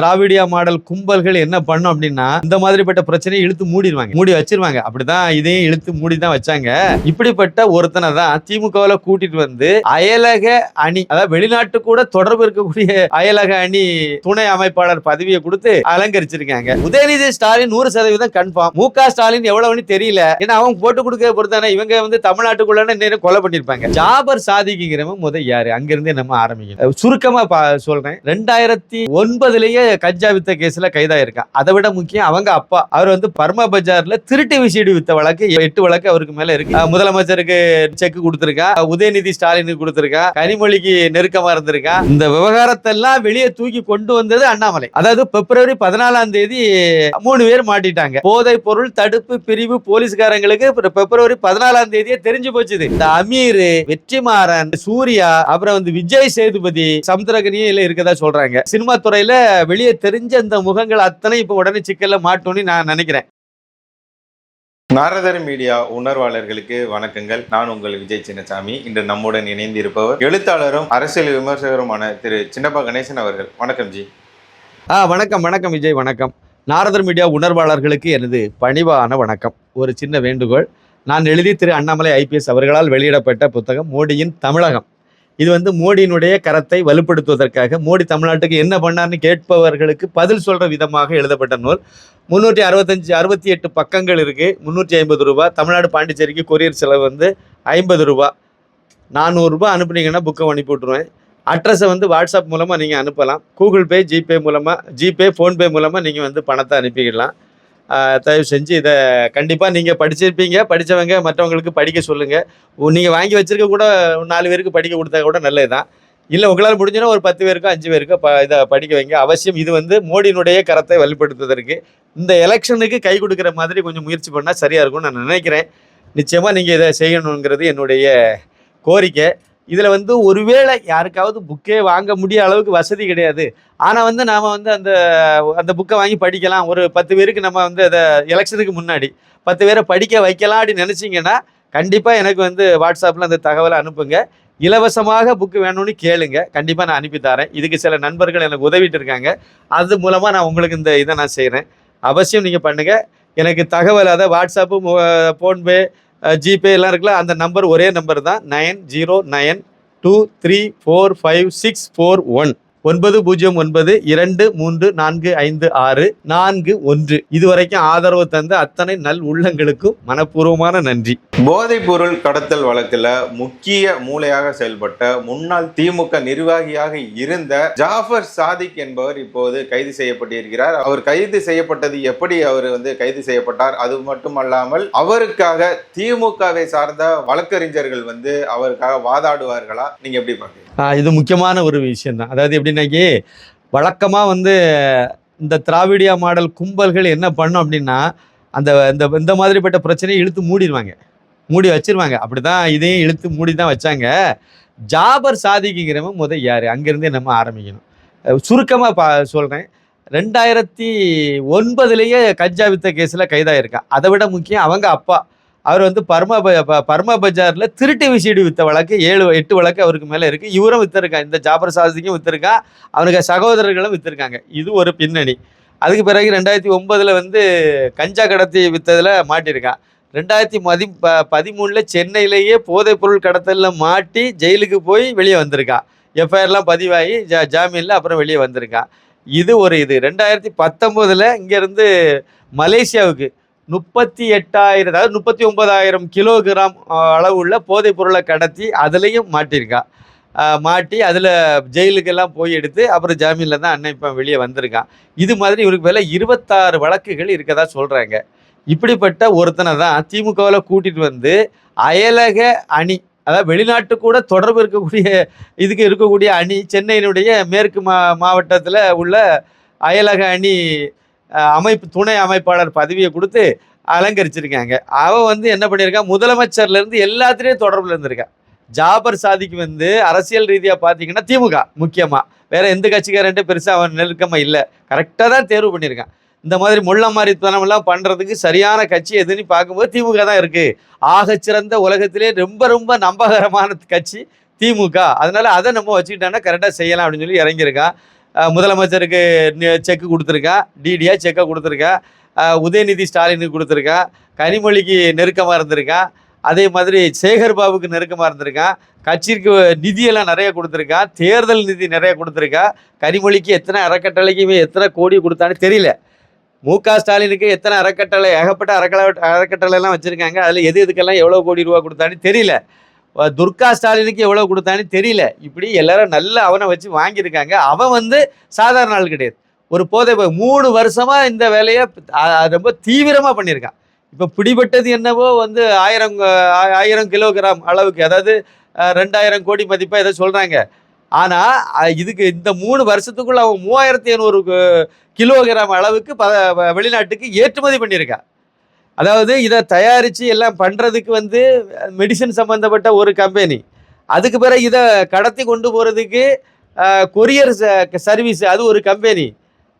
திராவிடியா model கும்பல்கள் என்ன பண்ணும் அப்படின்னா இந்த மாதிரிப்பட்ட பிரச்சனையை இழுத்து மூடிடுவாங்க மூடி வச்சிருவாங்க. அப்படிதான் இதையும் இழுத்து மூடி தான் வச்சாங்க. இப்படிப்பட்ட ஒருத்தனை தான் திமுகவில் கூட்டிட்டு வந்து அயலக அணி அதாவது வெளிநாட்டு கூட தொடர்பு இருக்கக்கூடிய அயலக அணி துணை அமைப்பாளர் பதவியை கொடுத்து அலங்கரிச்சிருக்காங்க. உதயநிதி ஸ்டாலின் நூறு சதவீதம் கன்ஃபார்ம் மு க ஸ்டாலின் எவ்வளவுன்னு தெரியல. ஏன்னா அவங்க போட்டு கொடுக்க பொறுத்தானே இவங்க வந்து தமிழ்நாட்டுக்குள்ள நேரம் கொலை பண்ணிருப்பாங்க. ஜாபர் சாதிக்குங்கிறவன் முத யாரு? அங்கிருந்து நம்ம ஆரம்பிக்கணும். சுருக்கமா பா- சொல்றேன். ரெண்டாயிரத்தி ஒன்பதுலயே கஞ்சா வித்த கேஸ்ல கைதாயிருக்கான் அதை விட முக்கியம் அவங்க அப்பா. அவர் வந்து பர்மா பஜார்ல திருட்டு விசீடு வித்த வழக்கு எட்டு வழக்கு அவருக்கு மேல இருக்கு. முதலமைச்சருக்கு செக் கொடுத்திருக்கா. உதயநிதி ஸ்டாலினுக்கு கொடுத்திருக்கான் கனிமொழிக்கு நெருக்கமா இருந்திருக்கா. இந்த விவகாரத்தெல்லாம் வெளியே தூக்கி கொண்டு வந்தது அண்ணாமலை. அதாவது பிப்ரவரி பதினாலாம் தேதி மூணு பேர் மாட்டிட்டாங்க. போதை பொருள் தடுப்பு பிரிவு போலீஸ்காரங்களுக்கு பிப்ரவரி பதினாலாம் தேதியே தெரிஞ்சு போச்சுது. இந்த அமீர் வெற்றிமாறன் சூர்யா அப்புறம் வந்து விஜய் சேதுபதி சமுத்திரகனியில இருக்கதா சொல்றாங்க. சினிமா துறையில வெளியே தெரிஞ்ச இந்த முகங்கள் அத்தனை இப்ப உடனே சிக்கல்ல மாட்டோம்னு நான் நினைக்கிறேன். நாரதர் மீடியா உணர்வாளர்களுக்கு வணக்கங்கள். நான் உங்கள் விஜய் சின்னசாமி. இன்று நம்முடன் இணைந்து இருப்பவர் எழுத்தாளரும் அரசியல் விமர்சகருமான திரு சின்னப்பா கணேசன் அவர்கள். வணக்கம் ஜி. ஆ வணக்கம் வணக்கம் விஜய் வணக்கம். நாரதர் மீடியா உணர்வாளர்களுக்கு எனது பணிவான வணக்கம். ஒரு சின்ன வேண்டுகோள். நான் எழுதி திரு அண்ணாமலை ஐபிஎஸ் அவர்களால் வெளியிடப்பட்ட புத்தகம் மோடியின் தமிழகம். இது வந்து மோடியினுடைய கரத்தை வலுப்படுத்துவதற்காக. மோடி தமிழ்நாட்டுக்கு என்ன பண்ணார்னு கேட்பவர்களுக்கு பதில் சொல்கிற விதமாக எழுதப்பட்ட நூல். முந்நூற்றி அறுபத்தஞ்சு அறுபத்தி எட்டு பக்கங்கள் இருக்குது முந்நூற்றி ஐம்பது ரூபா. தமிழ்நாடு பாண்டிச்சேரிக்கு கொரியர் செலவு வந்து ஐம்பது ரூபா. நானூறுரூபா அனுப்புனீங்கன்னா புக்கை அனுப்பி விட்ருவேன் அட்ரஸை வந்து வாட்ஸ்அப் மூலமாக நீங்கள் அனுப்பலாம். கூகுள் பே ஜிபே மூலமாக ஜிபே ஃபோன்பே மூலமாக நீங்கள் வந்து பணத்தை அனுப்பிக்கலாம் தயவு செஞ்சு இதை கண்டிப்பாக நீங்கள் படிச்சிருப்பீங்க. படித்தவங்க மற்றவங்களுக்கு படிக்க சொல்லுங்கள் நீங்கள் வாங்கி வச்சிருக்க கூட நாலு பேருக்கு படிக்க கொடுத்தா கூட நல்லது தான் இல்லை உங்களால் முடிஞ்சுன்னா ஒரு பத்து பேருக்கோ அஞ்சு பேருக்கோ ப இதை படிக்க வைங்க. அவசியம் இது வந்து மோடியினுடைய கரத்தை வலுப்படுத்துவதற்கு. இந்த எலெக்ஷனுக்கு கை கொடுக்குற மாதிரி கொஞ்சம் முயற்சி பண்ணால் சரியாக இருக்கும்னு நான் நினைக்கிறேன். நிச்சயமாக நீங்கள் இதை செய்யணுங்கிறது என்னுடைய கோரிக்கை. இதில் வந்து ஒருவேளை யாருக்காவது புக்கே வாங்க முடிய அளவுக்கு வசதி கிடையாது. ஆனால் வந்து நாம் வந்து அந்த அந்த புக்கை வாங்கி படிக்கலாம். ஒரு பத்து பேருக்கு நம்ம வந்து அதை எலெக்ஷனுக்கு முன்னாடி பத்து பேரை படிக்க வைக்கலாம் அப்படின்னு நினச்சிங்கன்னா கண்டிப்பாக எனக்கு வந்து வாட்ஸ்அப்பில் அந்த தகவலை அனுப்புங்க. இலவசமாக புக்கு வேணும்னு கேளுங்க. கண்டிப்பாக நான் அனுப்பி தரேன். இதுக்கு சில நண்பர்கள் எனக்கு உதவிட்டு இருக்காங்க. அது மூலமாக நான் உங்களுக்கு இந்த இதை நான் செய்கிறேன் அவசியம் நீங்கள் பண்ணுங்கள் எனக்கு தகவல் அதை வாட்ஸ்அப்பு ஃபோன்பே ஜிபே எல்லாம் இருக்குல்ல அந்த நம்பர் ஒரே நம்பர் தான். Nine zero nine two three four five six four one. ஒன்பது பூஜ்ஜியம் ஒன்பது இரண்டு மூன்று நான்கு ஐந்து ஆறு நான்கு ஒன்று. இதுவரைக்கும் ஆதரவு தந்த அத்தனை நல் உள்ளங்களுக்கும் மனப்பூர்வமான நன்றி. போதைப் பொருள் கடத்தல் வழக்கில் முக்கிய மூளையாக செயல்பட்ட முன்னாள் திமுக நிர்வாகியாக இருந்த ஜாஃபர் சாதிக் என்பவர் இப்போது கைது செய்யப்பட்டிருக்கிறார். அவர் கைது செய்யப்பட்டது எப்படி அவர் வந்து கைது செய்யப்பட்டார்? அது மட்டுமல்லாமல் அவருக்காக திமுகவை சார்ந்த வழக்கறிஞர்கள் வந்து அவருக்காக வாதாடுவார்களா? நீங்க எப்படி பாக்குறீங்க இது முக்கியமான ஒரு விஷயம் தான் அதாவது எப்படின்னாக்கி வழக்கமாக வந்து இந்த திராவிடியா மாடல் கும்பல்கள் என்ன பண்ணும் அப்படின்னா அந்த இந்த இந்த மாதிரிப்பட்ட பிரச்சனையை இழுத்து மூடிடுவாங்க மூடி வச்சிருவாங்க. அப்படிதான் இதையும் இழுத்து மூடி தான் வச்சாங்க. ஜாபர் சாதிக்குங்கிறவன் முத யார்? அங்கேருந்தே நம்ம ஆரம்பிக்கணும். சுருக்கமாக பா சொல்கிறேன் ரெண்டாயிரத்தி ஒன்பதுலேயே கஞ்சா வித்த கேஸில் கைதாகிருக்கான் அதை விட முக்கியம் அவங்க அப்பா. அவர் வந்து பர்மா ப- ப- பர்மா பஜாரில் திருட்டு விசீடு வித்த வழக்கு ஏழு எட்டு வழக்கு அவருக்கு மேலே இருக்குது இவரும் வித்திருக்கான் இந்த ஜாபர் சாதிக்கும் வித்திருக்கான் அவனுக்கு சகோதரர்களும் வித்திருக்காங்க. இது ஒரு பின்னணி. அதுக்கு பிறகு ரெண்டாயிரத்தி ஒம்பதில் வந்து கஞ்சா கடத்தி விற்றதில் மாட்டியிருக்கான் ரெண்டாயிரத்தி மதி ப பதிமூணில் சென்னையிலேயே போதைப் பொருள் கடத்தலில் மாட்டி ஜெயிலுக்கு போய் வெளியே வந்திருக்கான் எஃப்ஐஆர்லாம் பதிவாகி ஜா ஜாமீனில் அப்புறம் வெளியே வந்திருக்கான் இது ஒரு இது. ரெண்டாயிரத்தி பத்தொம்போதில் இங்கேருந்து மலேசியாவுக்கு முப்பத்தி எட்டாயிரம் அதாவது முப்பத்தி ஒன்பதாயிரம் கிலோகிராம் அளவுள்ள போதைப் பொருளை கடத்தி அதுலேயும் மாட்டியிருக்கான் மாட்டி அதில் ஜெயிலுக்கெல்லாம் போய் எடுத்து அப்புறம் ஜாமீனில் தான் அண்ணன் இப்போ வெளியே வந்திருக்கான் இது மாதிரி இவருக்கு மேலே இருபத்தாறு வழக்குகள் இருக்கதா சொல்கிறாங்க இப்படிப்பட்ட ஒருத்தனை தான் திமுகவில் கூட்டிகிட்டு வந்து அயலக அணி அதாவது வெளிநாட்டு கூட தொடர்பு இருக்கக்கூடிய இதுக்கு இருக்கக்கூடிய அணி சென்னையினுடைய மேற்கு மா மாவட்டத்தில் உள்ள அயலக அணி அமைப்பு துணை அமைப்பாளர் பதவியை கொடுத்து அலங்கரிச்சிருக்காங்க. அவன் வந்து என்ன பண்ணியிருக்கான் முதலமைச்சர்லேருந்து எல்லாத்துலேயும் தொடர்பில் இருந்திருக்கான் ஜாபர் சாதிக்கு வந்து அரசியல் ரீதியாக பார்த்தீங்கன்னா திமுக முக்கியமாக வேற எந்த கட்சிக்காரன்ட்டு பெருசாக அவன் நெருக்கமாக இல்லை. கரெக்டாக தான் தேர்வு பண்ணியிருக்கான். இந்த மாதிரி முள்ள மாதிரித்தனமெல்லாம் பண்ணுறதுக்கு சரியான கட்சி எதுன்னு பார்க்கும்போது திமுக தான் இருக்குது ஆகச்சிறந்த உலகத்திலே ரொம்ப ரொம்ப நம்பகரமான கட்சி திமுக. அதனால் அதை நம்ம வச்சுக்கிட்டோன்னா கரெக்டாக செய்யலாம் அப்படின்னு சொல்லி இறங்கியிருக்கான் முதலமைச்சருக்கு செக்கு கொடுத்துருக்கா. டிடியாக செக்கை கொடுத்துருக்கா. உதயநிதி ஸ்டாலினுக்கு கொடுத்துருக்கா. கனிமொழிக்கு நெருக்கமாக இருந்திருக்கான் அதே மாதிரி சேகர் பாபுக்கு நெருக்கமாக இருந்திருக்கான் கட்சிக்கு நிதியெல்லாம் நிறைய கொடுத்துருக்கான் தேர்தல் நிதி நிறைய கொடுத்துருக்கா. கனிமொழிக்கு எத்தனை அறக்கட்டளைக்குமே எத்தனை கோடி கொடுத்தான்னு தெரியல. மு க ஸ்டாலினுக்கு எத்தனை அறக்கட்டளை ஏகப்பட்ட அறக்கட்டளை அறக்கட்டளை எல்லாம் வச்சுருக்காங்க. அதில் எது எதுக்கெல்லாம் எவ்வளோ கோடி ரூபா கொடுத்தான்னு தெரியல. துர்கா ஸ்டாலினுக்கு எவ்வளோ கொடுத்தான்னு தெரியல. இப்படி எல்லாரும் நல்ல அவனை வச்சு வாங்கியிருக்காங்க. அவன் வந்து சாதாரண ஆள் கிடையாது. ஒரு போதை மூணு வருஷமாக இந்த வேலையை ரொம்ப தீவிரமாக பண்ணியிருக்கான். இப்போ பிடிபட்டது என்னவோ வந்து ஆயிரம் ஆ- ஆயிரம் கிலோகிராம் அளவுக்கு அதாவது ரெண்டாயிரம் கோடி மதிப்பாக ஏதோ சொல்கிறாங்க ஆனால் இதுக்கு இந்த மூணு வருஷத்துக்குள்ள அவன் மூவாயிரத்தி ஐநூறு கிலோகிராம் அளவுக்கு ப வெளிநாட்டுக்கு ஏற்றுமதி பண்ணியிருக்கான். அதாவது இதை தயாரித்து எல்லாம் பண்ணுறதுக்கு வந்து மெடிசன் சம்மந்தப்பட்ட ஒரு கம்பெனி அதுக்கு பிறகு இதை கடத்தி கொண்டு போகிறதுக்கு கொரியர் சர்வீஸ் அது ஒரு கம்பெனி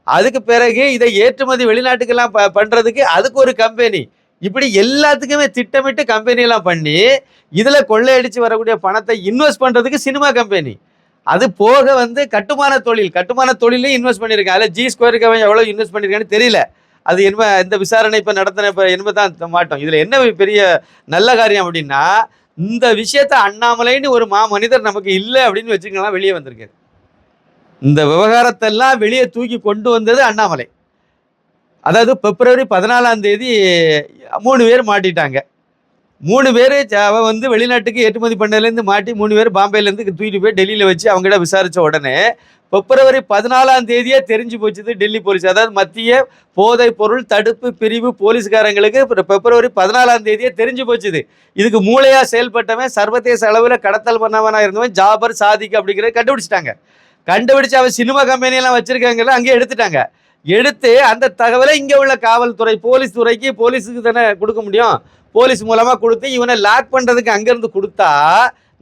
அதுக்கு பிறகு இதை ஏற்றுமதி வெளிநாட்டுக்கெல்லாம் ப பண்ணுறதுக்கு அதுக்கு ஒரு கம்பெனி இப்படி எல்லாத்துக்குமே திட்டமிட்டு கம்பெனியெல்லாம் பண்ணி இதில் கொள்ளையடிச்சு வரக்கூடிய பணத்தை இன்வெஸ்ட் பண்ணுறதுக்கு சினிமா கம்பெனி அது போக வந்து கட்டுமான தொழில் கட்டுமான தொழிலையும் இன்வெஸ்ட் பண்ணியிருக்காங்க. அதில் ஜி ஸ்கொயருக்கு அவன் எவ்வளோ இன்வெஸ்ட் பண்ணியிருக்கான்னு தெரியல. அது என்ன இந்த விசாரணை இப்போ நடத்தின இப்போ என்ன தான் மாட்டோம். இதில் என்ன பெரிய நல்ல காரியம் அப்படின்னா இந்த விஷயத்த அண்ணாமலைன்னு ஒரு மா மனிதர் நமக்கு இல்லை அப்படின்னு வச்சுக்கலாம் வெளியே வந்திருக்காரு. இந்த விவகாரத்தெல்லாம் வெளியே தூக்கி கொண்டு வந்தது அண்ணாமலை. அதாவது பிப்ரவரி பதினாலாம் தேதி மூணு பேர் மாட்டிட்டாங்க. மூணு பேர் அவன் வந்து வெளிநாட்டுக்கு ஏற்றுமதி பண்ணதுலேருந்து மாட்டி மூணு பேர் பாம்பேலேருந்து தூக்கிட்டு போய் டெல்லியில் வச்சு அவங்ககிட்ட விசாரித்த உடனே பிப்ரவரி பதினாலாம் தேதியே தெரிஞ்சு போச்சுது டெல்லி போலீஸ். அதாவது மத்திய போதைப் பொருள் தடுப்பு பிரிவு போலீஸ்காரங்களுக்கு பிப்ரவரி பதினாலாம் தேதியே தெரிஞ்சு போச்சுது. இதுக்கு மூளையாக செயல்பட்டவன் சர்வதேச அளவில் கடத்தல் பண்ணவனாக இருந்தவன் ஜாபர் சாதிக் அப்படிங்கிறத கண்டுபிடிச்சிட்டாங்க. கண்டுபிடிச்சு அவன் சினிமா கம்பெனியெல்லாம் வச்சுருக்காங்கல்ல அங்கேயே எடுத்துட்டாங்க. எடுத்து அந்த தகவலை இங்கே உள்ள காவல்துறை போலீஸ் துறைக்கு போலீஸுக்கு தானே கொடுக்க முடியும்? போலீஸ் மூலமாக கொடுத்து இவனை லாக் பண்ணுறதுக்கு அங்கேருந்து கொடுத்தா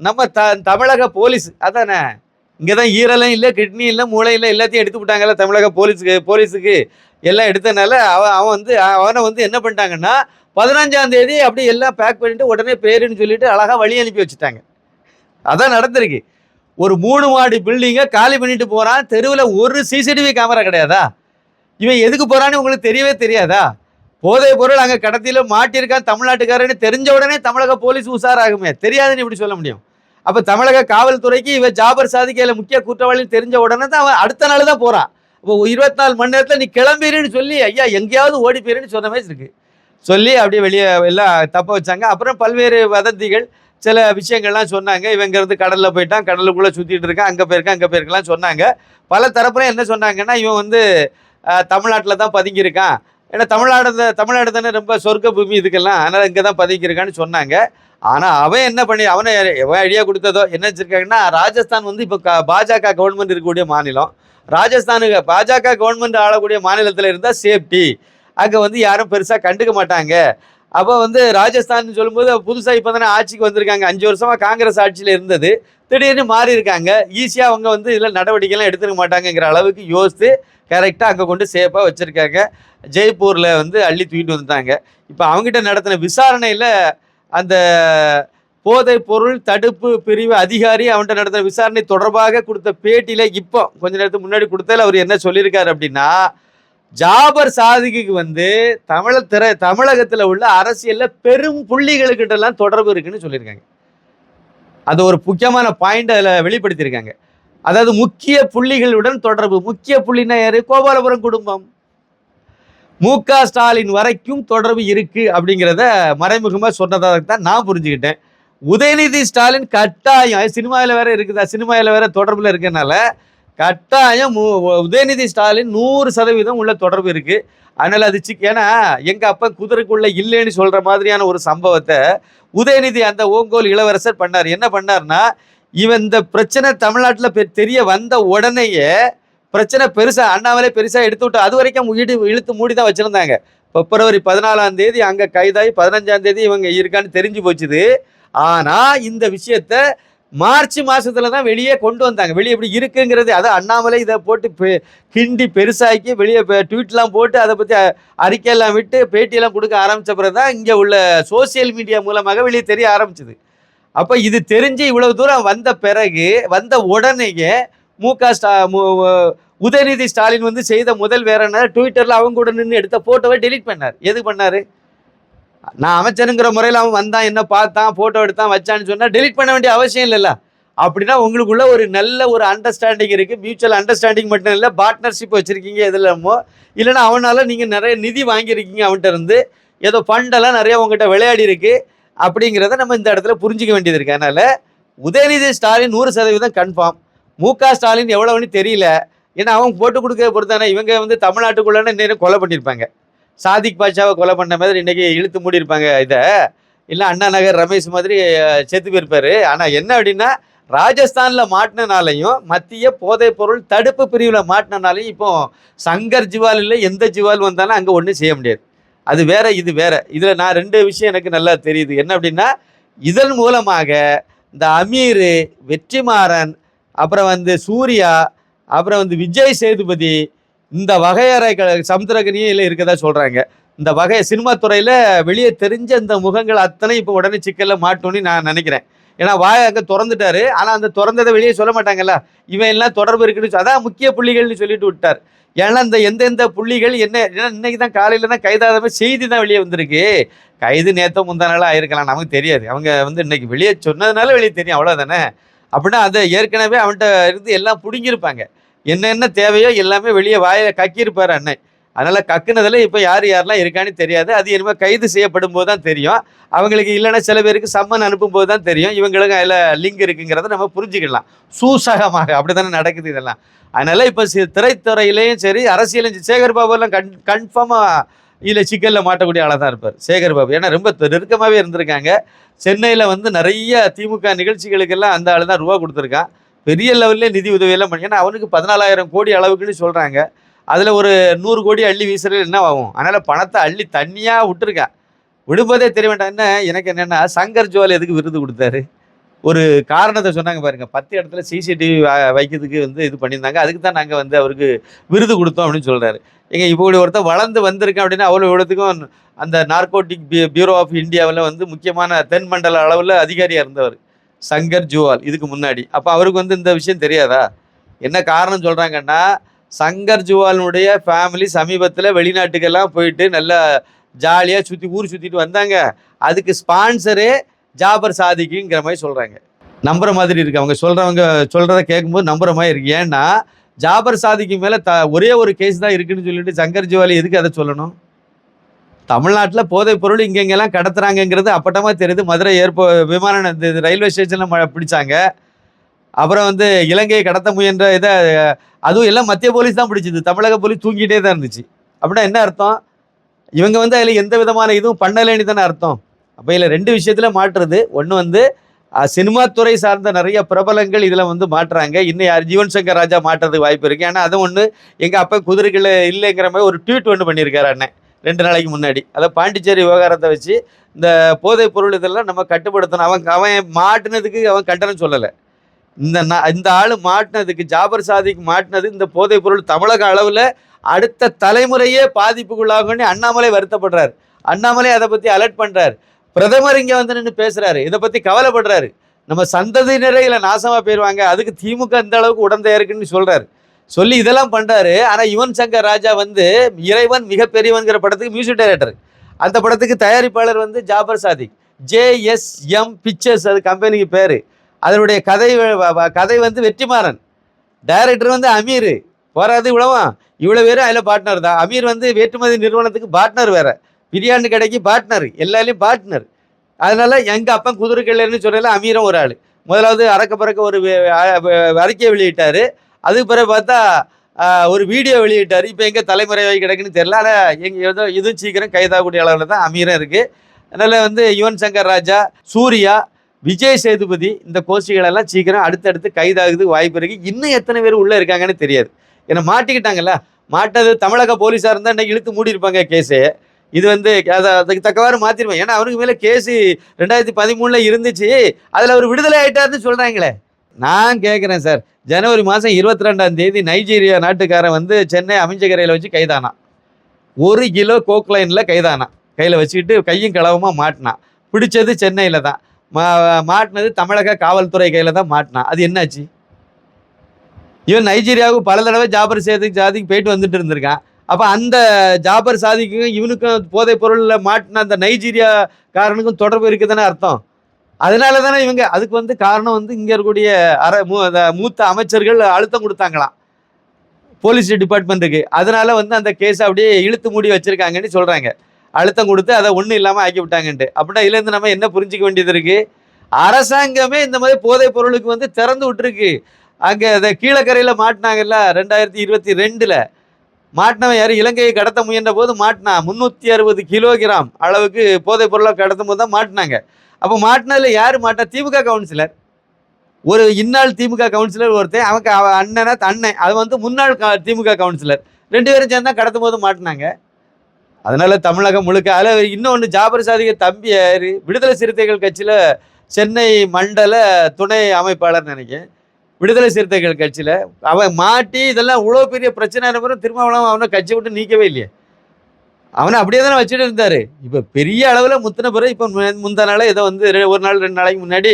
நம்ம த தமிழக போலீஸ் அதானே? இங்கே தான் ஈரலும் இல்லை கிட்னி இல்லை மூளை இல்லை எல்லாத்தையும் எடுத்து விட்டாங்கல்ல தமிழக போலீஸுக்கு போலீஸுக்கு எல்லாம் எடுத்தனால அவன் அவன் வந்து அவனை வந்து என்ன பண்ணிட்டாங்கன்னா பதினஞ்சாம் தேதி அப்படி எல்லாம் பேக் பண்ணிட்டு உடனே பேருன்னு சொல்லிட்டு அழகாக வழி அனுப்பி வச்சுட்டாங்க. அதான் நடந்திருக்கு. ஒரு மூணு மாடி பில்டிங்கை காலி பண்ணிட்டு போகிறான் தெருவில் ஒரு சிசிடிவி கேமரா கிடையாதா? இவன் எதுக்கு போகிறான்னு உங்களுக்கு தெரியவே தெரியாதா? போதை பொருள் அங்கே கடத்தியில் மாட்டியிருக்கான் தமிழ்நாட்டுக்காரன்னு தெரிஞ்ச உடனே தமிழக போலீஸ் உஷாராகுமே. தெரியாதுன்னு இப்படி சொல்ல முடியும்? அப்போ தமிழக காவல்துறைக்கு இவன் ஜாபர் சாதிக்கையில் முக்கிய குற்றவாளின்னு தெரிஞ்ச உடனே தான் அவன் அடுத்த நாள் தான் போகிறான் இப்போ இருபத்தி நாலு மணி நேரத்தில் நீ கிளம்பிடுன்னு சொல்லி ஐயா எங்கேயாவது ஓடி போயிருன்னு சொன்ன மாதிரி இருக்கு. சொல்லி அப்படியே வெளியே எல்லாம் தப்ப வச்சாங்க. அப்புறம் பல்வேறு வதந்திகள் சில விஷயங்கள்லாம் சொன்னாங்க. இவங்கிறது கடலில் போயிட்டான் கடலுக்குள்ளே சுற்றிட்டு இருக்கான் அங்கே போயிருக்கான் அங்கே போயிருக்கலாம் சொன்னாங்க. பல தரப்புல என்ன சொன்னாங்கன்னா இவன் வந்து தமிழ்நாட்டில் தான் பதுங்கியிருக்கான் ஏன்னா தமிழ்நாடு தமிழ்நாடு தானே ரொம்ப சொர்க்க பூமி இதுக்கெல்லாம். அதனால் இங்கே தான் பதுங்கியிருக்கான்னு சொன்னாங்க. ஆனால் அவன் என்ன பண்ணி அவனை எவன் ஐடியா கொடுத்ததோ என்ன வச்சிருக்காங்கன்னா ராஜஸ்தான் வந்து இப்போ பாஜக கவர்மெண்ட் இருக்கக்கூடிய மாநிலம். ராஜஸ்தானுக்கு பாஜக கவர்மெண்ட் ஆளக்கூடிய மாநிலத்தில் இருந்தால் சேஃப்டி அங்கே வந்து யாரும் பெருசாக கண்டுக்க மாட்டாங்க. அப்போ வந்து ராஜஸ்தான் சொல்லும்போது புதுசாக இப்போ தானே ஆட்சிக்கு வந்திருக்காங்க. அஞ்சு வருஷமாக காங்கிரஸ் ஆட்சியில் இருந்தது. திடீர்னு மாறி இருக்காங்க. ஈஸியாக அவங்க வந்து இதில் நடவடிக்கைலாம் எடுத்துக்க மாட்டாங்கங்கிற அளவுக்கு யோசித்து கரெக்டாக அங்கே கொண்டு சேஃபாக வச்சுருக்காங்க. ஜெய்ப்பூரில் வந்து அள்ளி தூக்கிட்டு வந்துட்டாங்க. இப்போ அவங்ககிட்ட நடத்தின விசாரணையில் அந்த போதைப் பொருள் தடுப்பு பிரிவு அதிகாரி அவன்கிட்ட நடத்தின விசாரணை தொடர்பாக கொடுத்த பேட்டியில் இப்போ கொஞ்ச நேரத்துக்கு முன்னாடி கொடுத்தால அவர் என்ன சொல்லியிருக்காரு அப்படின்னா ஜாபர் சாதிக்கு வந்து தமிழ திற தமிழகத்தில் உள்ள அரசியலில் பெரும் புள்ளிகளுக்கிட்டலாம் தொடர்பு இருக்குன்னு சொல்லியிருக்காங்க. அது ஒரு முக்கியமான பாயிண்ட் அதில் வெளிப்படுத்தியிருக்காங்க. அதாவது முக்கிய புள்ளிகளுடன் தொடர்பு. முக்கிய புள்ளினா யாரு? கோபாலபுரம் குடும்பம். மு க ஸ்டாலின் வரைக்கும் தொடர்பு இருக்கு அப்படிங்கிறத மறைமுகமாக சொன்னதாக தான் நான் புரிஞ்சுக்கிட்டேன். உதயநிதி ஸ்டாலின் கட்டாயம். சினிமாவில் வேற இருக்குதா? சினிமாவில் வேற தொடர்பில் இருக்கனால கட்டாயம் மு- உதயநிதி ஸ்டாலின் நூறு சதவீதம் உள்ள தொடர்பு இருக்கு. அதனால அது சிக் ஏன்னா எங்க அப்பா குதிரைக்குள்ள இல்லைன்னு சொல்ற மாதிரியான ஒரு சம்பவத்தை உதயநிதி அந்த ஓங்கோல் இளவரசர் பண்ணார். என்ன பண்ணார்னா இவன் இந்த பிரச்சனை தமிழ்நாட்டில் பெ- தெரிய வந்த உடனேயே பிரச்சனை பெருசா அண்ணாமலே பெருசா எடுத்து விட்டு அது வரைக்கும் இடு இழுத்து மூடி தான் வச்சிருந்தாங்க பிப்ரவரி பதினாலாம் தேதி அங்க கைதாகி பதினஞ்சாம் தேதி இவங்க இருக்கான்னு தெரிஞ்சு போச்சுது. ஆனா இந்த விஷயத்த மார்ச் மாசத்துல தான் வெளியே கொண்டு வந்தாங்க. வெளியே இப்படி இருக்குங்கிறது அதை அண்ணாமலை இதை போட்டு கிண்டி பெருசாக்கி வெளியே ட்வீட்லாம் போட்டு அதை பற்றி அறிக்கையெல்லாம் விட்டு பேட்டியெல்லாம் கொடுக்க ஆரம்பிச்ச பிறகு தான் இங்கே உள்ள சோசியல் மீடியா மூலமாக வெளியே தெரிய ஆரம்பிச்சது. அப்போ இது தெரிஞ்சு இவ்வளவு தூரம் வந்த பிறகு வந்த உடனேயே மு க ஸ்டா மு- உதயநிதி ஸ்டாலின் வந்து செய்த முதல் வேற என்ன ட்விட்டரில் அவங்க கூட நின்று எடுத்த ஃபோட்டோவை டெலிட் பண்ணார். எது பண்ணாரு? நான் அமைச்சருங்கிற முறையில் அவன் வந்தான் என்ன பார்த்தான் ஃபோட்டோ எடுத்தான் வச்சான்னு சொன்னால் டெலீட் பண்ண வேண்டிய அவசியம் இல்லைல்ல. அப்படின்னா உங்களுக்குள்ள ஒரு நல்ல ஒரு அண்டர்ஸ்டாண்டிங் இருக்குது மியூச்சுவல் அண்டர்ஸ்டாண்டிங் மட்டும் இல்லை பார்ட்னர்ஷிப் வச்சுருக்கீங்க எதுலமோ இல்லைன்னா அவனால நீங்கள் நிறைய நிதி வாங்கியிருக்கீங்க அவன்கிட்ட இருந்து. ஏதோ ஃபண்டெல்லாம் நிறைய உங்ககிட்ட விளையாடி இருக்கு. அப்படிங்கிறத நம்ம இந்த இடத்துல புரிஞ்சிக்க வேண்டியது இருக்குது அதனால் உதயநிதி ஸ்டாலின் நூறு சதவீதம் கன்ஃபார்ம் மு க ஸ்டாலின் எவ்வளோன்னு தெரியல. ஏன்னா அவங்க போட்டு கொடுக்க பொறுத்தானே இவங்க வந்து தமிழ்நாட்டுக்குள்ளே நேரம் கொலை பண்ணியிருப்பாங்க. சாதிக் பாட்சாவை கொலை பண்ண மாதிரி இன்றைக்கி இழுத்து மூடியிருப்பாங்க இதை. இல்லை அண்ணா நகர் ரமேஷ் மாதிரி செத்து போயிருப்பார். ஆனால் என்ன அப்படின்னா ராஜஸ்தானில் மாட்டினனாலையும் மத்திய போதைப் பொருள் தடுப்பு பிரிவில் மாட்டினனாலையும் இப்போ சங்கர் ஜிவால் இல்லை எந்த ஜிவால் வந்தாலும் அங்கே ஒன்றும் செய்ய முடியாது. அது வேற இது வேற. இதில் நான் ரெண்டு விஷயம் எனக்கு நல்லா தெரியுது. என்ன அப்படின்னா இதன் மூலமாக இந்த அமீர் வெற்றிமாறன் அப்புறம் வந்து சூர்யா அப்புறம் வந்து விஜய் சேதுபதி இந்த வகையறை சமுத்திரகனியும் இல்லை இருக்கதா சொல்கிறாங்க இந்த வகை சினிமா துறையில் வெளியே தெரிஞ்ச இந்த முகங்கள் அத்தனை இப்போ உடனே சிக்கலில் மாட்டோன்னு நான் நினைக்கிறேன். ஏன்னா வாய் அங்கே திறந்துட்டாரு. ஆனால் அந்த திறந்ததை வெளியே சொல்ல மாட்டாங்கல்ல. இவன் எல்லாம் தொடர்பு இருக்குன்னு அதான் முக்கிய புள்ளிகள்னு சொல்லிட்டு விட்டார். ஏன்னா இந்த எந்தெந்த புள்ளிகள் என்ன ஏன்னா இன்னைக்கு தான் காலையில் தான் கைதாத செய்தி தான் வெளியே வந்திருக்கு. கைது நேற்றம் முந்தா நாளாக ஆயிருக்கலாம். நமக்கு தெரியாது. அவங்க வந்து இன்னைக்கு வெளியே சொன்னதுனால வெளியே தெரியும். அவ்வளோதானே அப்படின்னா அதை ஏற்கனவே அவன்கிட்ட இருந்து எல்லாம் பிடுங்கியிருப்பாங்க. என்னென்ன தேவையோ எல்லாமே வெளியே வாயில கக்கியிருப்பார் அண்ணன் அதனால் கக்குனதில் இப்போ யார் யாரெல்லாம் இருக்கான்னு தெரியாது. அது இனிமேல் கைது செய்யப்படும் போது தான் தெரியும். அவங்களுக்கு இல்லைன்னா சில பேருக்கு சம்மன் அனுப்பும் போது தான் தெரியும். இவங்களுக்கு அதில் லிங்க் இருக்குங்கிறத நம்ம புரிஞ்சுக்கலாம். சூசகமாக அப்படி தானே நடக்குது இதெல்லாம். அதனால் இப்போ திரைத்துறையிலையும் சரி அரசியலும் சேகர் பாபுலாம் எல்லாம் கன் கன்ஃபார்மாக இல்லை சிக்கலில் மாட்டக்கூடிய ஆளாக தான் இருப்பார். சேகர் பாபு. ஏன்னா ரொம்ப நெருக்கமாகவே இருந்திருக்காங்க. சென்னையில் வந்து நிறைய திமுக நிகழ்ச்சிகளுக்கெல்லாம் அந்த ஆள் தான் ரூபா கொடுத்துருக்கான். பெரிய லெவல்லே நிதி உதவியெல்லாம் பண்ணி ஏன்னா அவனுக்கு பதினாலாயிரம் கோடி அளவுக்குன்னு சொல்கிறாங்க அதில் ஒரு நூறு கோடி அள்ளி வீசுறது என்ன ஆகும்? அதனால் பணத்தை அள்ளி தண்ணியாக விட்டுருக்கேன் விடும்போதே தெரிய வேண்டாம். என்ன எனக்கு என்னென்னா சங்கர் ஜோல் எதுக்கு விருது கொடுத்தாரு? ஒரு காரணத்தை சொன்னாங்க பாருங்க. பத்து இடத்துல சிசிடிவி வைக்கிறதுக்கு வந்து இது பண்ணியிருந்தாங்க. அதுக்கு தான் நாங்கள் வந்து அவருக்கு விருது கொடுத்தோம் அப்படின்னு சொல்கிறாரு எங்க இப்படி ஒருத்தன் வளர்ந்து வந்திருக்கேன் அப்படின்னா அவ்வளோ இவ்வளோத்துக்கும் அந்த நார்கோட்டிக் பியூரோ ஆஃப் இந்தியாவில் வந்து முக்கியமான தென் மண்டல அளவில் அதிகாரியாக இருந்தவர். சங்கர் ஜுவால் இதுக்கு முன்னாடி. அப்போ அவருக்கு வந்து இந்த விஷயம் தெரியாதா? என்ன காரணம் சொல்கிறாங்கன்னா சங்கர் ஜுவாலினுடைய ஃபேமிலி சமீபத்தில் வெளிநாட்டுக்கெல்லாம் போயிட்டு நல்லா ஜாலியாக சுற்றி ஊர் சுற்றிட்டு வந்தாங்க. அதுக்கு ஸ்பான்சரே ஜாபர் சாதிக்குங்கிற மாதிரி சொல்கிறாங்க நம்புற மாதிரி இருக்கு. அவங்க சொல்கிறவங்க சொல்கிறத கேட்கும்போது நம்புற மாதிரி இருக்கு. ஏன்னா ஜாபர் சாதிக்கு மேலே த ஒரே ஒரு கேஸ் தான் இருக்குன்னு சொல்லிட்டு சங்கர் ஜுவாலி எதுக்கு அதை சொல்லணும்? தமிழ்நாட்டில் போதைப் பொருள் இங்கெங்கெல்லாம் கடத்துறாங்கங்கிறது அப்பட்டமாக தெரியுது. மதுரை ஏர்போ விமான ரயில்வே ஸ்டேஷனில் ம பிடிச்சாங்க. அப்புறம் வந்து இலங்கையை கடத்த முயன்ற இதை அதுவும் எல்லாம் மத்திய போலீஸ் தான் பிடிச்சிது. தமிழக போலீஸ் தூங்கிட்டே தான் இருந்துச்சு. அப்படின்னா என்ன அர்த்தம்? இவங்க வந்து அதில் எந்த விதமான இதுவும் பண்ணலைன்னு தானே அர்த்தம். அப்போ இதில் ரெண்டு விஷயத்தில் மாற்றுறது. ஒன்று வந்து சினிமா துறை சார்ந்த நிறைய பிரபலங்கள் இதில் வந்து மாட்டுறாங்க இன்னும் யார் ஜீவன் சங்கர் ராஜா மாட்டுறதுக்கு வாய்ப்பு இருக்குது ஏன்னா அது ஒன்று எங்கள் அப்பா குதிரைகள் இல்லைங்கிற மாதிரி ஒரு ட்வீட் ஒன்று பண்ணியிருக்காரு அண்ணன். ரெண்டு நாளைக்கு முன்னாடி. அதாவது பாண்டிச்சேரி விவகாரத்தை வச்சு இந்த போதைப் பொருள் இதெல்லாம் நம்ம கட்டுப்படுத்தணும். அவன் அவன் மாட்டினதுக்கு அவன் கண்டனம் சொல்லலை. இந்த இந்த ஆள் மாட்டினதுக்கு ஜாபர் சாதிக்கு மாட்டினது இந்த போதைப் பொருள் தமிழக அளவில் அடுத்த தலைமுறையே பாதிப்புக்குள்ளாகும்னு அண்ணாமலை வருத்தப்படுறாரு. அண்ணாமலை அதை பற்றி அலர்ட் பண்ணுறாரு பிரதமர் இங்கே வந்து நின்று பேசுகிறாரு இதை பற்றி கவலைப்படுறாரு. நம்ம சந்ததியினரே இதில் நாசமாக போயிடுவாங்க அதுக்கு திமுக இந்த அளவுக்கு உடந்தையா இருக்குன்னு சொல்கிறாரு சொல்லி இதெல்லாம் பண்ணுறாரு ஆனால் யுவன் சங்கர் ராஜா வந்து இறைவன் மிகப்பெரியவன்கிற படத்துக்கு மியூசிக் டைரக்டர் அந்த படத்துக்கு தயாரிப்பாளர் வந்து ஜாபர் சாதிக். ஜேஎஸ்எம் பிக்சர்ஸ் அது கம்பெனிக்கு பேர். அதனுடைய கதை கதை வந்து வெற்றிமாறன். டைரக்டர் வந்து அமீர். போராது இவ்வளவா? இவ்வளோ பேரும் அதில் பார்ட்னர் தான். அமீர் வந்து வேற்றுமதி நிறுவனத்துக்கு பார்ட்னர் வேற. பிரியாணி கடைக்கு பார்ட்னர் எல்லாரையும் பார்ட்னர் அதனால் எங்கள் அப்பன் குதிரைக்கல்லுன்னு சொன்னால அமீரும் ஒரு ஆள். முதலாவது அறக்க பறக்க ஒரு அறிக்கையை வெளியிட்டார். அதுக்கு பிறகு பார்த்தா ஒரு வீடியோ வெளியிட்டார். இப்போ எங்கே தலைமுறையாகி கிடக்குன்னு தெரியல. ஆனால் எங்கள் ஏதோ இதுவும் சீக்கிரம் கைதாகக்கூடிய அளவில் தான் அமீரம் இருக்குது அதனால் வந்து யுவன் சங்கர் ராஜா சூர்யா விஜய் சேதுபதி இந்த கோஷ்டிகளெல்லாம் சீக்கிரம் அடுத்தடுத்து கைதாகுது வாய்ப்பு இருக்குது இன்னும் எத்தனை பேர் உள்ளே இருக்காங்கன்னு தெரியாது. ஏன்னா மாட்டிக்கிட்டாங்கல்ல? மாட்டது தமிழக போலீஸாக இருந்தால் இன்றைக்கி இழுத்து மூடி இருப்பாங்க கேஸு? இது வந்து அதை அதுக்கு தக்கவாறு மாற்றிருப்பாங்க ஏன்னா அவருக்கு மேலே கேஸு ரெண்டாயிரத்தி பதிமூணில் இருந்துச்சு. அதில் அவர் விடுதலை ஆகிட்டாருன்னு சொல்கிறாங்களே நான் கேட்குறேன் சார். ஜனவரி மாதம் இருபத்தி ரெண்டாம் தேதி நைஜீரியா நாட்டுக்காரன் வந்து சென்னை அமைஞ்சகரையில் வச்சு கைதானான். ஒரு கிலோ கோக்லைனில் கைதானான். கையில் வச்சுக்கிட்டு கையும் களவுமா மாட்டினான். பிடிச்சது சென்னையில் தான். மா மாட்டினது தமிழக காவல்துறை கையில் தான் மாட்டினான். அது என்னாச்சு? இவன் நைஜீரியாவுக்கு பல தடவை ஜாபர் சேதிக் ஜாதிக்கு போயிட்டு வந்துட்டு இருந்திருக்கான். அப்போ அந்த ஜாபர் சாதிக்கும் இவனுக்கும் போதைப் பொருளில் மாட்டின அந்த நைஜீரியா காரனுக்கும் தொடர்பு இருக்குதுன்னு அர்த்தம். அதனால தானே இவங்க அதுக்கு வந்து காரணம் வந்து இங்கே இருக்கக்கூடிய அர மூத்த அமைச்சர்கள் அழுத்தம் கொடுத்தாங்களாம். போலீஸ் டிபார்ட்மெண்ட்டுக்கு. அதனால வந்து அந்த கேஸை அப்படியே இழுத்து மூடி வச்சுருக்காங்கன்னு சொல்கிறாங்க அழுத்தம் கொடுத்து அதை ஒன்றும் இல்லாமல் ஆக்கி விட்டாங்கன்ட்டு. அப்படின்னா இதுலேருந்து நம்ம என்ன புரிஞ்சிக்க வேண்டியது இருக்குது அரசாங்கமே இந்த மாதிரி போதைப் பொருளுக்கு வந்து திறந்து விட்டுருக்கு. அங்கே அந்த கீழக்கரையில் மாட்டினாங்கல்ல ரெண்டாயிரத்தி இருபத்தி ரெண்டில். மாட்டினவன் யார்? இலங்கையை கடத்த முயன்ற போது மாட்டினா. முந்நூற்றி அறுபது கிலோகிராம் அளவுக்கு போதைப் பொருளை கடத்தும் போது தான் மாட்டினாங்க. அப்போ மாட்டினதில் யார் மாட்டினா திமுக கவுன்சிலர். ஒரு இந்நாள் திமுக கவுன்சிலர் ஒருத்தன் அவன் அவன் அண்ணனா அண்ணன். அது வந்து முன்னாள் க- திமுக கவுன்சிலர். ரெண்டு பேரும் சேர்ந்தா கடத்தும் போது மாட்டினாங்க. அதனால தமிழகம் முழுக்க அதில் இன்னொன்று ஜாபர் சாதிக தம்பி விடுதலை சிறுத்தைகள் கட்சியில் சென்னை மண்டல துணை அமைப்பாளர் நினைக்கிறேன். விடுதலை சிறுத்தைகள் கட்சியில். அவன் மாட்டி இதெல்லாம் இவ்வளோ பெரிய பிரச்சனை பிறகு திருமாவளவன் அவனை கட்சி விட்டு நீக்கவே இல்லையே. அவனை அப்படியே தானே வச்சுட்டு இருந்தார். இப்போ பெரிய அளவில் முத்தின பிறகு இப்போ முந்தா நாள் ஏதோ வந்து ரெ- ஒரு நாள் ரெண்டு நாளைக்கு முன்னாடி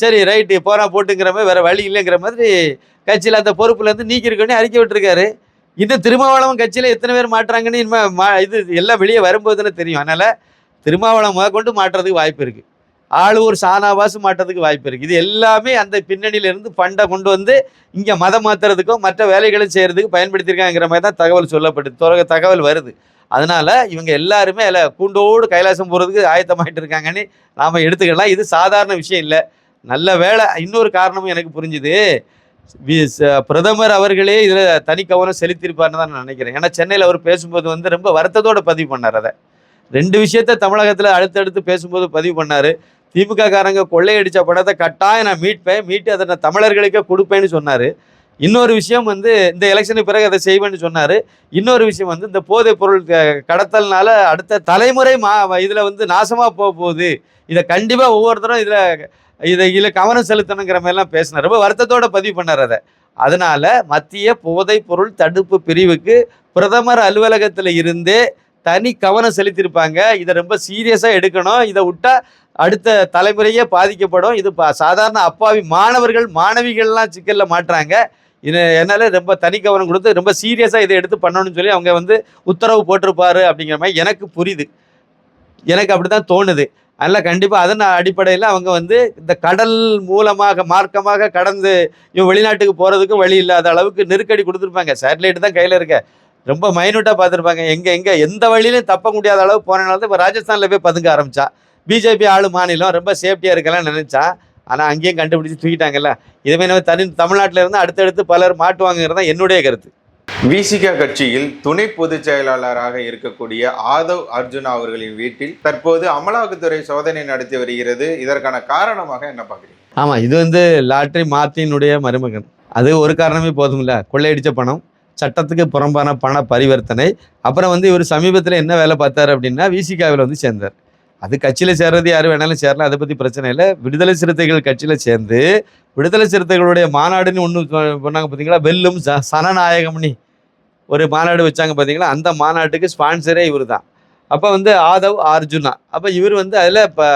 சரி ரைட்டு போகிறா போட்டுங்கிற மாதிரி வேறு வழி இல்லைங்கிற மாதிரி கட்சியில் அந்த பொறுப்புலேருந்து நீக்கிருக்கோன்னு அறிக்கை விட்டுருக்காரு. இந்த திருமாவளவன் கட்சியில் எத்தனை பேர் மாட்டுறாங்கன்னு இனிமே மா இது எல்லாம் வெளியே வரும்போது தானே தெரியும். அதனால் திருமாவளவன் முதற்கொண்டு மாட்டுறதுக்கு வாய்ப்பு இருக்குது ஆளூர் சானாவாசு மாட்டதுக்கு வாய்ப்பு இருக்குது இது எல்லாமே அந்த பின்னணியிலிருந்து ஃபண்டை கொண்டு வந்து இங்கே மதம் மாற்றுறதுக்கும் மற்ற வேலைகளும் செய்கிறதுக்கு பயன்படுத்தியிருக்காங்கிற மாதிரி தான் தகவல் சொல்லப்படுது. துறக தகவல் வருது. அதனால் இவங்க எல்லாருமே அதில் கூண்டோடு கைலாசம் போகிறதுக்கு ஆயத்தமாகிட்டு இருக்காங்கன்னு நாம் எடுத்துக்கலாம். இது சாதாரண விஷயம் இல்லை. நல்ல வேலை. இன்னொரு காரணமும் எனக்கு புரிஞ்சுது. ச- பிரதமர் அவர்களே இதில் தனி கவனம் செலுத்தியிருப்பார்னு தான் நான் நினைக்கிறேன். ஏன்னா சென்னையில் அவர் பேசும்போது வந்து ரொம்ப வருத்தத்தோடு பதிவு பண்ணார் அதை. ரெண்டு விஷயத்த தமிழகத்தில் அடுத்தடுத்து பேசும்போது பதிவு பண்ணார். திமுக காரங்க கொள்ளையடிச்ச படத்தை கட்டாயம் நான் மீட்பேன். மீட்டு அதை நான் தமிழர்களுக்கே கொடுப்பேன்னு சொன்னார். இன்னொரு விஷயம் வந்து இந்த எலெக்ஷனுக்கு பிறகு அதை செய்வேன்னு சொன்னார். இன்னொரு விஷயம் வந்து இந்த போதைப் பொருள் கடத்தல்னால அடுத்த தலைமுறை மா இதில் வந்து நாசமாக போக போகுது. இதை கண்டிப்பாக ஒவ்வொருத்தரும் இதில் இதை இதில் கவனம் செலுத்தணுங்கிற மாதிரிலாம் பேசினார். ரொம்ப வருத்தத்தோட பதிவு பண்ணார் அதை. அதனால மத்திய போதைப் பொருள் தடுப்பு பிரிவுக்கு பிரதமர் அலுவலகத்தில் இருந்தே தனி கவனம் செலுத்தியிருப்பாங்க. இதை ரொம்ப சீரியஸாக எடுக்கணும். இதை விட்டா அடுத்த தலைமுறையே பாதிக்கப்படும். இது பா- சாதாரண அப்பாவி மாணவர்கள் மாணவிகள்லாம் சிக்கலில் மாட்டுறாங்க. இது என்னால் ரொம்ப தனி கவனம் கொடுத்து ரொம்ப சீரியஸாக இதை எடுத்து பண்ணணும்னு சொல்லி அவங்க வந்து உத்தரவு போட்டிருப்பாரு அப்படிங்கிற மாதிரி எனக்கு புரியுது. எனக்கு அப்படி தான் தோணுது. அதனால் கண்டிப்பாக அதன் அடிப்படையில் அவங்க வந்து இந்த கடல் மூலமாக மார்க்கமாக கடந்து இவன் வெளிநாட்டுக்கு போகிறதுக்கும் வழி இல்லாத அளவுக்கு நெருக்கடி கொடுத்துருப்பாங்க. சேட்டலைட் தான் கையில் இருக்க. ரொம்ப மைனூட்டாக பார்த்துருப்பாங்க. எங்கே எங்கே எந்த வழியிலையும் தப்ப முடியாத அளவு போனனால தான் இப்போ ராஜஸ்தானில் போய் பதுங்க ஆரம்பிச்சா. பிஜேபி ஆளு மாநிலம் ரொம்ப சேஃப்டியாக இருக்கலாம் நினச்சா ஆனால் அங்கேயும் கண்டுபிடிச்சு தூக்கிட்டாங்கல்ல. இதுவே நம்ம தனி தமிழ்நாட்டில் இருந்து அடுத்தடுத்து பலர் மாட்டுவாங்கிறது தான் என்னுடைய கருத்து. விசிக கட்சியில் துணை பொதுச் செயலாளராக இருக்கக்கூடிய ஆதவ் அர்ஜுனா அவர்களின் வீட்டில் தற்போது அமலாக்கத்துறை சோதனை நடத்தி வருகிறது. இதற்கான காரணமாக என்ன பார்க்குறீங்க? ஆமாம் இது வந்து லாட்ரி மார்ட்டினுடைய மருமகன். அது ஒரு காரணமே போதும்ல. கொள்ளையடிச்ச பணம் சட்டத்துக்கு புறம்பான பண பரிவர்த்தனை அப்புறம் வந்து இவர் சமீபத்தில் என்ன வேலை பார்த்தாரு அப்படின்னா விசிகாவில் வந்து சேர்ந்தார். அது கட்சியில் சேர்றது யார் வேணாலும் சேரலாம். அதை பற்றி பிரச்சனை இல்லை. விடுதலை சிறுத்தைகள் கட்சியில் சேர்ந்து விடுதலை சிறுத்தைகளுடைய மாநாடுன்னு ஒன்று பண்ணாங்க பார்த்தீங்களா வெல்லும் ச சனநாயகம்னி ஒரு மாநாடு வச்சாங்க பார்த்தீங்களா அந்த மாநாட்டுக்கு ஸ்பான்சரே இவர் தான். அப்போ வந்து ஆதவ் அர்ஜுனா. அப்போ இவர் வந்து அதில் இப்போ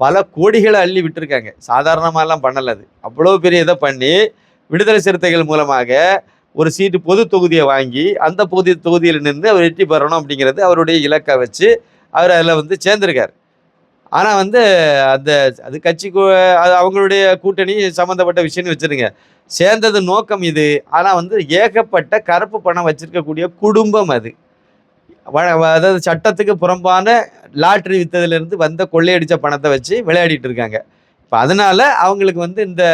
பல கோடிகளை அள்ளி விட்டுருக்காங்க. சாதாரணமாகலாம் பண்ணலை அது. அவ்வளோ பெரிய இதை பண்ணி விடுதலை சிறுத்தைகள் மூலமாக ஒரு சீட்டு பொது தொகுதியை வாங்கி அந்த பொது தொகுதியில் நின்று அவர் வெற்றி பெறணும் அப்படிங்கிறது அவருடைய இலக்கை வச்சு அவர் அதில் வந்து சேர்ந்திருக்கார். ஆனால் வந்து அந்த அது கட்சி அது அவங்களுடைய கூட்டணி சம்மந்தப்பட்ட விஷயம்னு வச்சுருங்க. சேர்ந்தது நோக்கம் இது. ஆனால் வந்து ஏகப்பட்ட கருப்பு பணம் வச்சுருக்கக்கூடிய குடும்பம் அது. வ- அதாவது சட்டத்துக்கு புறம்பான லாட்ரி வித்ததுலேருந்து வந்த கொள்ளையடித்த பணத்தை வச்சு விளையாடிட்டு இருக்காங்க. இப்போ அதனால அவங்களுக்கு வந்து இந்த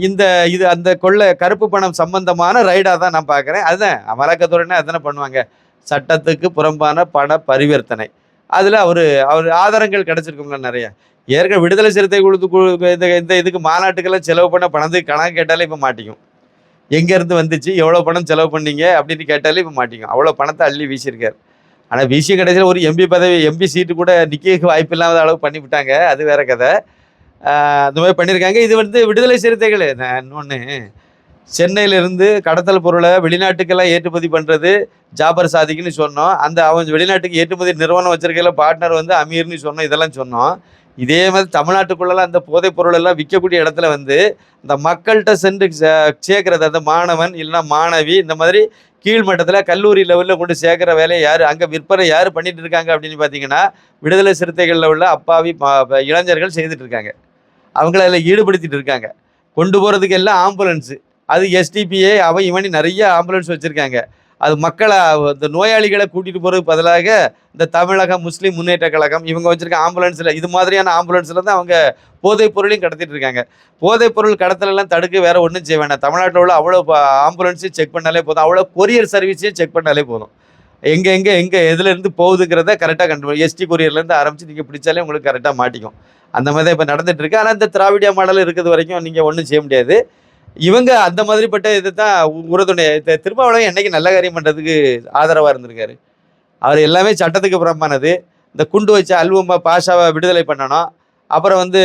இந்த இது அந்த கொள்ளை கருப்பு பணம் சம்பந்தமான ரைடாக தான் நான் பார்க்குறேன் அதுதான் அமலாக்கத்துறைனா அதுதானே பண்ணுவாங்க. சட்டத்துக்கு புறம்பான பண பரிவர்த்தனை. அதில் அவர் அவர் ஆதாரங்கள் கிடச்சிருக்குங்க நிறைய. ஏற்கனவே விடுதலை சிறுத்தை கொடுத்து இந்த இந்த இதுக்கு மாநாட்டுக்கெல்லாம் செலவு பண்ண பணத்துக்கு கணக்கு கேட்டாலே இப்போ மாட்டிக்கும். எங்கேருந்து வந்துச்சு? எவ்வளோ பணம் செலவு பண்ணீங்க? அப்படின்னு கேட்டாலே இப்போ மாட்டிக்கும். அவ்வளோ பணத்தை அள்ளி வீசியிருக்கார். ஆனால் வீசிய கடைசியில் ஒரு எம்பி பதவி எம்பி சீட்டு கூட நிற்க வாய்ப்பு இல்லாத அளவு பண்ணிவிட்டாங்க அது வேற கதை. அந்த மாதிரி பண்ணியிருக்காங்க. இது வந்து விடுதலை சிறுத்தைகள். இன்னொன்று சென்னையிலிருந்து கடத்தல் பொருளை வெளிநாட்டுக்கெல்லாம் ஏற்றுமதி பண்ணுறது ஜாபர் சாதிக்குன்னு சொன்னோம். அந்த அவன் வெளிநாட்டுக்கு ஏற்றுமதி நிறுவனம் வச்சிருக்கையில பார்ட்னர் வந்து அமீர்னு சொன்னோம். இதெல்லாம் சொன்னோம். இதே மாதிரி தமிழ்நாட்டுக்குள்ளெல்லாம் அந்த போதைப் பொருள் எல்லாம் விற்கக்கூடிய இடத்துல வந்து இந்த மக்கள்கிட்ட சென்று சே- சேர்க்கறது அந்த மாணவன் இல்லைன்னா மாணவி இந்த மாதிரி கீழ்மட்டத்தில் கல்லூரி லெவலில் கொண்டு சேர்க்குற வேலையை யார் அங்கே விற்பனை யார் பண்ணிகிட்டு இருக்காங்க அப்படின்னு பார்த்தீங்கன்னா விடுதலை சிறுத்தைகளில் உள்ள அப்பாவி இளைஞர்கள் செய்துட்டு இருக்காங்க. அவங்கள அதில் ஈடுபடுத்திட்டு இருக்காங்க. கொண்டு போகிறதுக்கு எல்லாம் ஆம்புலன்ஸு அது எஸ்டிபிஏ அவன் இவனி நிறைய ஆம்புலன்ஸ் வச்சுருக்காங்க. அது மக்களை இந்த நோயாளிகளை கூட்டிகிட்டு போகிறதுக்கு பதிலாக இந்த தமிழக முஸ்லீம் முன்னேற்ற கழகம் இவங்க வச்சுருக்க ஆம்புலன்ஸில் இது மாதிரியான ஆம்புலன்ஸில் தான் அவங்க போதைப் பொருளையும் கடத்திட்டு இருக்காங்க. போதைப் பொருள் கடத்தலெல்லாம் தடுக்க வேறு ஒன்றும் செய்ய வேண்டாம் தமிழ்நாட்டில் உள்ள அவ்வளோ ஆம்புலன்ஸையும் செக் பண்ணாலே போதும். அவ்வளோ கொரியர் சர்வீஸையும் செக் பண்ணாலே போதும். எங்கே எங்கே எங்கே எதுலேருந்து போகுதுங்கிறத கரெக்டாக கண்டுபிடி எஸ்டி கொரியர்லேருந்து ஆரம்பித்து நீங்கள் பிடிச்சாலே உங்களுக்கு கரெக்டாக மாட்டிக்கும். அந்த மாதிரி தான் இப்போ நடந்துகிட்ருக்கு ஆனால் இந்த திராவிடியா மாடல் இருக்கிறது வரைக்கும் நீங்கள் ஒன்றும் செய்ய முடியாது. இவங்க அந்த மாதிரிப்பட்ட இது தான் உறுதுணை திருமாவளவன் என்னைக்கு நல்ல காரியம் பண்ணுறதுக்கு ஆதரவாக இருந்திருக்காரு. அவர் எல்லாமே சட்டத்துக்கு புறம்பானது இந்த குண்டு வச்ச அல்வமா பாஷாவை விடுதலை பண்ணணும். அப்புறம் வந்து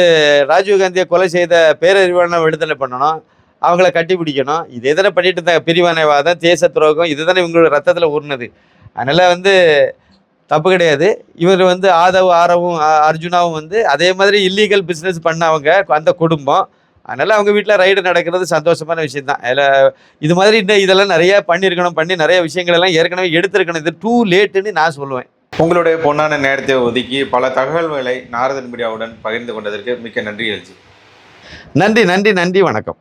ராஜீவ்காந்தியை கொலை செய்த பேரறிவாளனை விடுதலை பண்ணணும். அவங்கள கட்டிப்பிடிக்கணும் இதே தானே பண்ணிட்டு இருந்தாங்க. பிரிவினைவாதம் தேச துரோகம் இதுதானே இவங்களோட ரத்தத்தில் ஊர்னது அதனால் வந்து தப்பு கிடையாது. இவர் வந்து ஆதவ் ஆரவும் அர்ஜுனாவும் வந்து அதே மாதிரி இல்லீகல் பிஸ்னஸ் பண்ணவங்க அந்த குடும்பம். அதனால் அவங்க வீட்டில் ரைடு நடக்கிறது சந்தோஷமான விஷயம் தான் அதில் இது மாதிரி இன்னும் இதெல்லாம் நிறைய பண்ணியிருக்கணும் பண்ணி நிறைய விஷயங்கள் எல்லாம் ஏற்கனவே எடுத்திருக்கணும். இது டூ லேட்டுன்னு நான் சொல்லுவேன். உங்களுடைய பொன்னான நேரத்தை ஒதுக்கி பல தகவல்களை நாரதன் மீடியாவுடன் பகிர்ந்து கொண்டதற்கு மிக்க நன்றி எழுச்சி நன்றி நன்றி நன்றி வணக்கம்.